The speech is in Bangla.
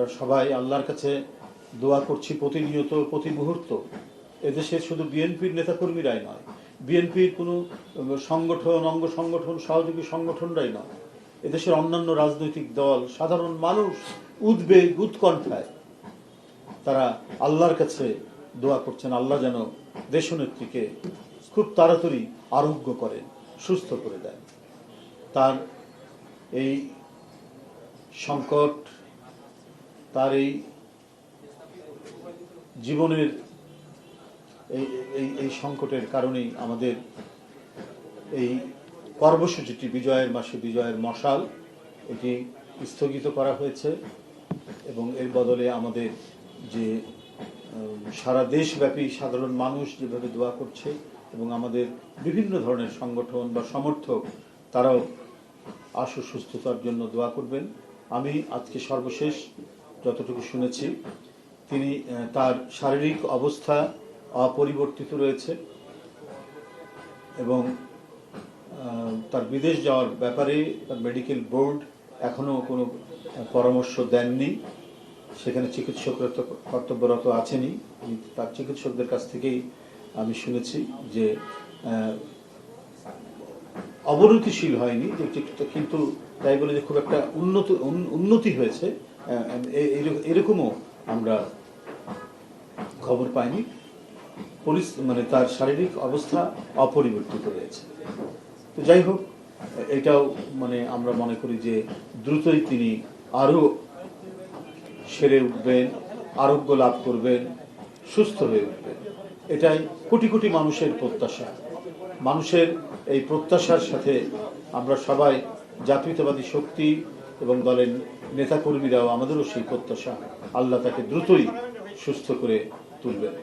আমরা সবাই আল্লাহর কাছে দোয়া করছি প্রতিনিয়ত প্রতি মুহূর্ত এদেশে শুধু বিএনপির নেতাকর্মীরাই নয়, বিএনপির কোনো সংগঠন, অঙ্গ সংগঠন, সহযোগী সংগঠনরাই নয়। এদেশের অন্যান্য রাজনৈতিক দল, সাধারণ মানুষ উদ্বেগ, উৎকণ্ঠায়। তারা আল্লাহর কাছে দোয়া করছেন, আল্লাহ যেন দেশনেত্রীকে খুব তাড়াতাড়ি আরোগ্য করেন, সুস্থ করে দেন। তার এই সংকট তার এই জীবনের এই এই সংকটের কারণেই আমাদের এই কর্মসূচিটি বিজয়ের মাসে বিজয়ের মশাল, এটি স্থগিত করা হয়েছে এবং এর বদলে আমাদের যে সারা দেশব্যাপী সাধারণ মানুষ যেভাবে দোয়া করছে এবং আমাদের বিভিন্ন ধরনের সংগঠন বা সমর্থক, তারাও আশু সুস্থতার জন্য দোয়া করবেন। আমি আজকে সর্বশেষ যতটুকু শুনেছি, তিনি তার শারীরিক অবস্থা অপরিবর্তিত রয়েছে এবং তার বিদেশ যাওয়ার ব্যাপারে তার মেডিকেল বোর্ড এখনও কোনো পরামর্শ দেননি। সেখানে চিকিৎসকরা তো কর্তব্যরত কিন্তু তার চিকিৎসকদের কাছ থেকেই আমি শুনেছি যে অবনতিশীল হয়নি কিন্তু তাই বলে যে খুব একটা উন্নত, উন- উন্নতি হয়েছে। এরকমও আমরা খবর পাইনি। পুলিশ মানে তার শারীরিক অবস্থা অপরিবর্তিত রয়েছে তো যাই হোক, এটাও মানে আমরা মনে করি যে দ্রুতই তিনি আরও সেরে উঠবেন, আরোগ্য লাভ করবেন, সুস্থ হয়ে উঠবেন। এটাই কোটি কোটি মানুষের প্রত্যাশা। মানুষের এই প্রত্যাশার সাথে আমরা সবাই জাতীয়তাবাদী শক্তি এবং দলের নেতাকর্মীরাও আমাদেরও সেই প্রত্যাশা। আল্লাহ তাকে দ্রুতই সুস্থ করে তুলবেন।